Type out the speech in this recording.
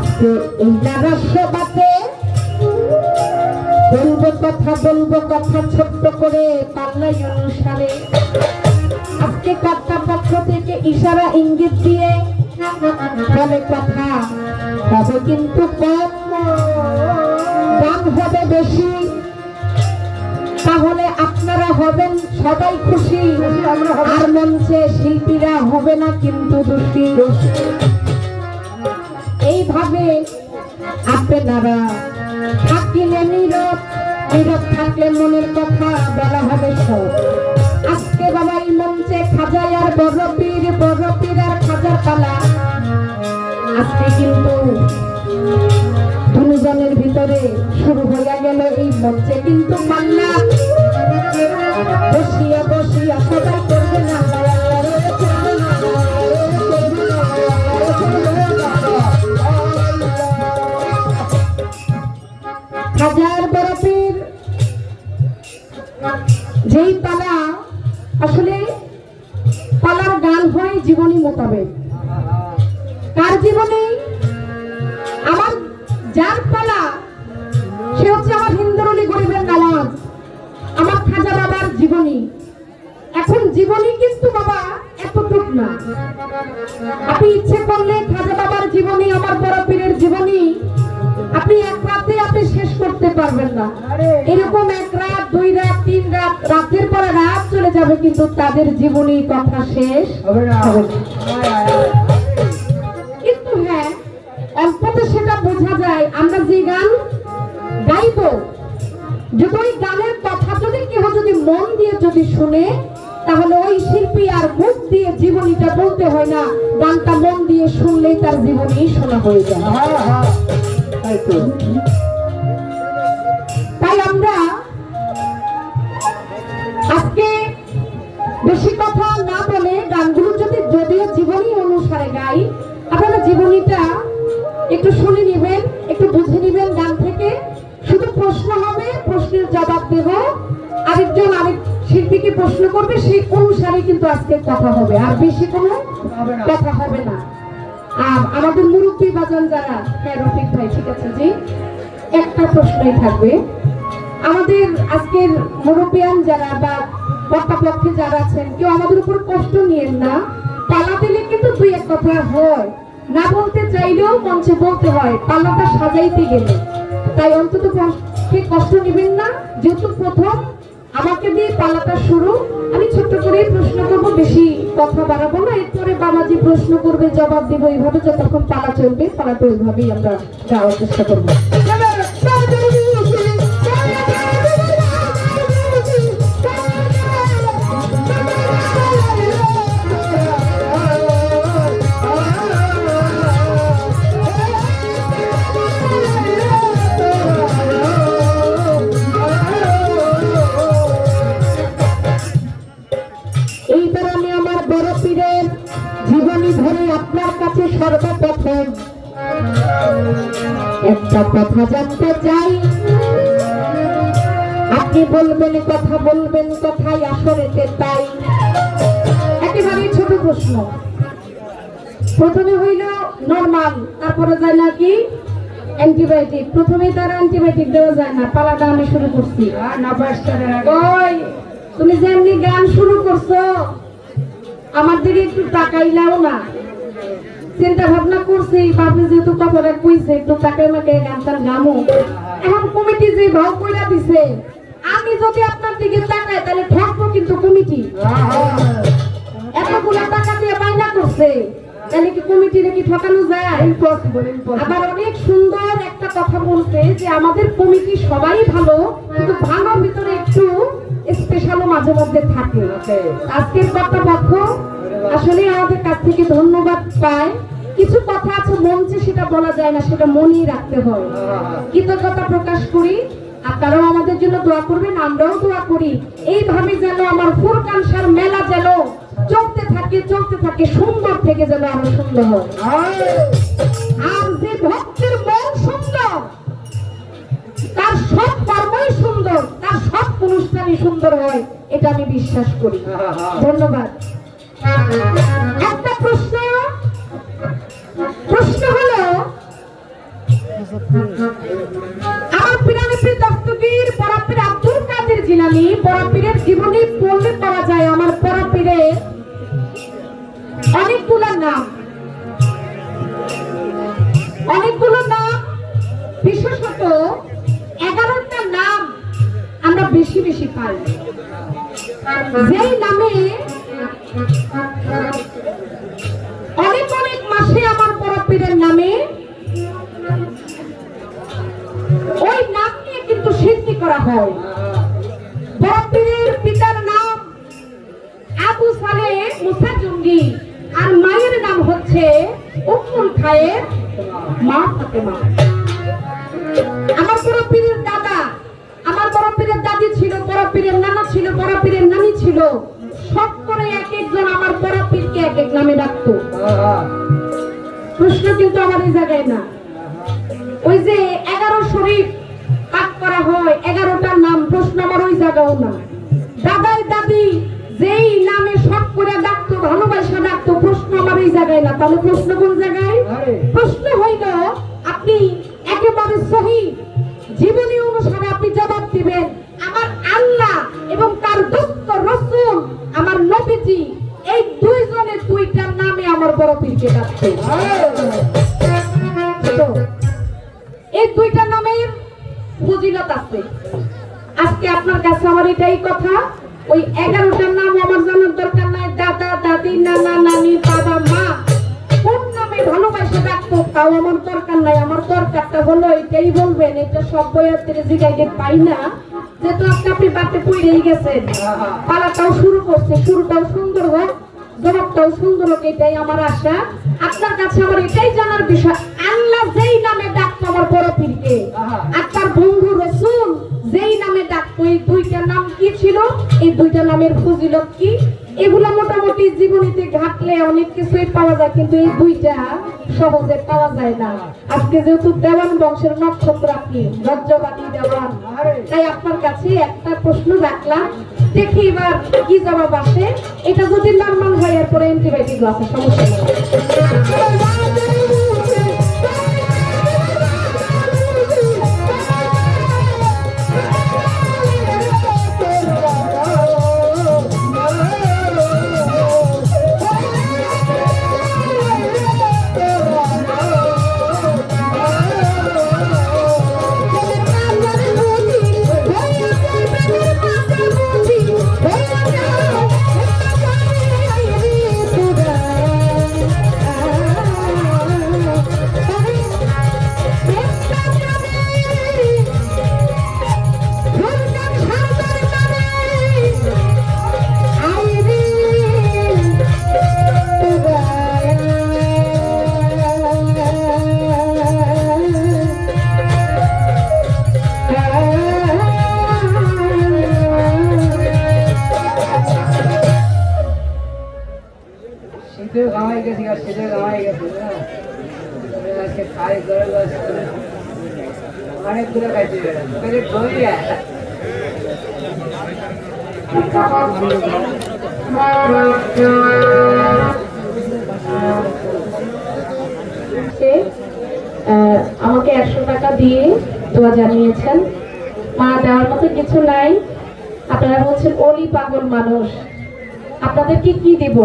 আজকে এই নারাসবাতে বলব কথা বলব কথা ছোট্ট করে পাল্লাই অনুসারে। আজকে পক্ষ থেকে ইশারা ইঙ্গিত দিয়ে বলে কথা হবে কিন্তু কম দাম হবে বেশি। তাহলে আপনারা হবেন সবাই খুশি, আর মঞ্চে শিল্পীরা হবে না কিন্তু দোষী। এইভাবে আপনারা থাকিলে নীরব নীরব থাকলে মনের কথা বলা হবে সব। আজকে বাবা এই মঞ্চে খাজাই আর বড় পীর আর খাজার পালা। আজকে কিন্তু দুজনের ভিতরে শুরু হয়ে গেল এই মঞ্চে। কিন্তু পাল্লা বসিয়া বসিয়া মোতাবেক। কার জীবনী আমার যার পালা, সে হচ্ছে আমার হিন্দুরলি গরিবের নামাজ আমার খাজা বাবার জীবনী। এখন জীবনী কিন্তু বাবা এতটুক না। আপনি ইচ্ছে করলে খাজা বাবার জীবনী, আমার বড় পীরের জীবনী আপনি এক রাতে আপনি শেষ করতে পারবেন না। এরকম এক দুই রাত তিন রাত রাতের পরে রাত চলে যাবে কিন্তু তাদের জীবনী কথা শেষ হবে না। কিন্তু হ্যাঁ অল্পতে সেটা বোঝা যায়। আমরা যে গান গাইবো যদি ওই গানের কথা যদি কেউ যদি মন দিয়ে যদি শুনে তাহলে ওই শিল্পী আর মুখ দিয়ে জীবনীটা বলতে হয় না। গানটা মন দিয়ে শুনলেই তার জীবনী শোনা হয়ে যায়। প্রশ্ন করবে সেই অনুসারে কিন্তু আজকে কথা হবে। আর বেশি কোনো কথা হবে না। আর আমাদের মুরব্বী বাজান যারা হ্যাঁ রফিক ভাই ঠিক আছে জি। একটা প্রশ্নই থাকবে। আমাদের আজকের মুরব্বিয়ান যারা বা পক্ষে যারা আছেন কেউ আমাদের উপর কষ্ট নিয়েন না। পালা দিলে কিন্তু দুই এক কথা হয়। না বলতে চাইলেও মঞ্চে বলতে হয় পালাটা সাজাইতে গেলে। তাই অন্তত কষ্ট নেবেন না। যেহেতু প্রথম আমাকে দিয়ে পালাটা শুরু। আমি ছোট্ট করে প্রশ্ন করব, বেশি কথা বাড়াবো না। এরপরে বাবাজি প্রশ্ন করবে, জবাব দেবো এইভাবে, যতক্ষণ পালা চলবে পালাটা ওইভাবেই আমরা যাওয়ার চেষ্টা করব। একটা কথা জানতে চাই। আপনি বলবেন কথা বলবেন কথাই আসরেতে তাই। একেবারে ছোট প্রশ্ন। প্রথমে হইল নর্মাল তারপরে যায় নাকি অ্যান্টিবায়োটিক প্রথমে তার অ্যান্টিবায়োটিক দেওয়া যায় না পালাটা আমি শুরু করছি। ওই তুমি যেমনি গান শুরু করছ আমার দিকে একটু তাকাইলাও না। চিন্তা ভাবনা করছি বাপে যেহেতু কথাটা কইছে একটু তাকাই মাকে গানটার গামো এখন কমিটি যে ভাব কইরা দিছে আমি যদি আপনার দিকে তাকাই তাহলে ঠকবো কিন্তু কমিটি। এতগুলা টাকা দিয়ে বাইনা করছে তাহলে কি কমিটিরে কি ঠকানো যায়? ইম্পসিবল আবার অনেক সুন্দর একটা কথা বলছে যে আমাদের কমিটি সবাই ভালো কিন্তু ভালোর ভিতরে একটু স্পেশালও মাঝে মধ্যে থাকে। আজকের কর্তাপক্ষ আসলে আমাদের কাছ থেকে ধন্যবাদ পায়। কিছু কথা আছে মঞ্চে সেটা বলা যায় না, সেটা মনেই রাখতে হয়। কৃতজ্ঞতা প্রকাশ করি, আপনারাও আমাদের জন্য দোয়া করবেন, আমরাও দোয়া করি। এইভাবে যেন আমার ফুরকানসার মেলা যেন চলতে থাকে চলতে থাকে, সুন্দর থেকে যেন আরও সুন্দর হয়। আর যে ভক্তের মন সুন্দর, তার সব কর্মই সুন্দর, তার সব অনুষ্ঠানই সুন্দর হয়, এটা আমি বিশ্বাস করি। ধন্যবাদ। একটা প্রশ্ন আমার পিরামিড দস্তগীর পরাপীর আব্দুল কাদের জিলানি পরাপীরের জীবনী পড়লে পাওয়া যায় আমার পরাপীরের অনেকগুলো নাম অনেকগুলো নাম বিশেষত এগারোটা নাম আমরা বেশি বেশি পাই যেই নামে করা হয় বড়পীরের পিতার নাম আবু সালে মুসা জঙ্গি আর মায়ের নাম হচ্ছে উম্মুল খায়ের মা ফাতেমা। আমার বড় পীরের দাদা, আমার বড় পীরের দাদি ছিল বড় পীরের নানা ছিল বড় পীরের নানি ছিল। সব করে এক একজন আমার বড় পীরকে এক এক নামে ডাকতো। প্রশ্ন কিন্তু আমার এই জায়গায় না। ওই যে এগারো শরীফ প্রশ্ন আমার ওই জায়গাও না। দাদাই দাদি যেই নামে সব করে ডাকতো ভালোবাসা ডাকতো প্রশ্ন আমার এই জায়গায় না। তাহলে প্রশ্ন কোন জায়গায়? প্রশ্ন হইল আপনি একেবারে সহি। জীবনী অনুসারে আপনি জবাব দিবেন আমার আল্লাহ এবং তার দোস্ত রসুল আমার নবীজি এই দুইজনের দুইটার নামে আমার বড় পীরকে ডাকতো আমার এটাই কথা। ওই এগারোটার নাম আমার জানার দরকার নাই। দাদা দাদি নানা নানি বাবা মা। কোন নামে ভালোবাসে ডাকতো তাও আমার দরকার নাই। আমার দরকারটা হলো এটাই বলবেন এটা সব বইয়ার জিগাইতে পাই না। যেহেতু আপনি আপনি বাড়তে পড়েই গেছেন। পালাটাও শুরু করছে শুরুটাও সুন্দর হোক জবাবটাও সুন্দর হোক এটাই আমার আশা। আপনার কাছে আমার এটাই জানার বিষয় আল্লাহ যেই নামে ডাকতো আমার বড় পীরকে আহা। আর তার বন্ধু রসুল নামে দুইটা নাম কি ছিল? এই দুইটা নামের ফজিলত কি? এগুলা মোটামুটি জীবনীতে ঘাটলে অনেক কিছুই পাওয়া যায়, কিন্তু এই দুইটা সহজে পাওয়া যায় না। আজকে যেহেতু দেওয়ান বংশের নক্ষত্র আপনি রজ্জবাদী দেওয়ান। তাই আপনার কাছে একটা প্রশ্ন রাখলাম, দেখি এবার কি জবাব আসে। এটা যদি নর্মাল হয়, এরপরে অ্যান্টিবায়োটিক আছে, সমস্যা শীতে গামাই গেছি, আর শীতে গামাই গেছি আজকে খাই করে আমাকে একশো টাকা দিয়ে দোয়া জানিয়েছেন। মা, দেওয়ার মতো কিছু নাই। আপনারা হচ্ছেন অলি পাগল মানুষ। আপনাদেরকে কি দেব?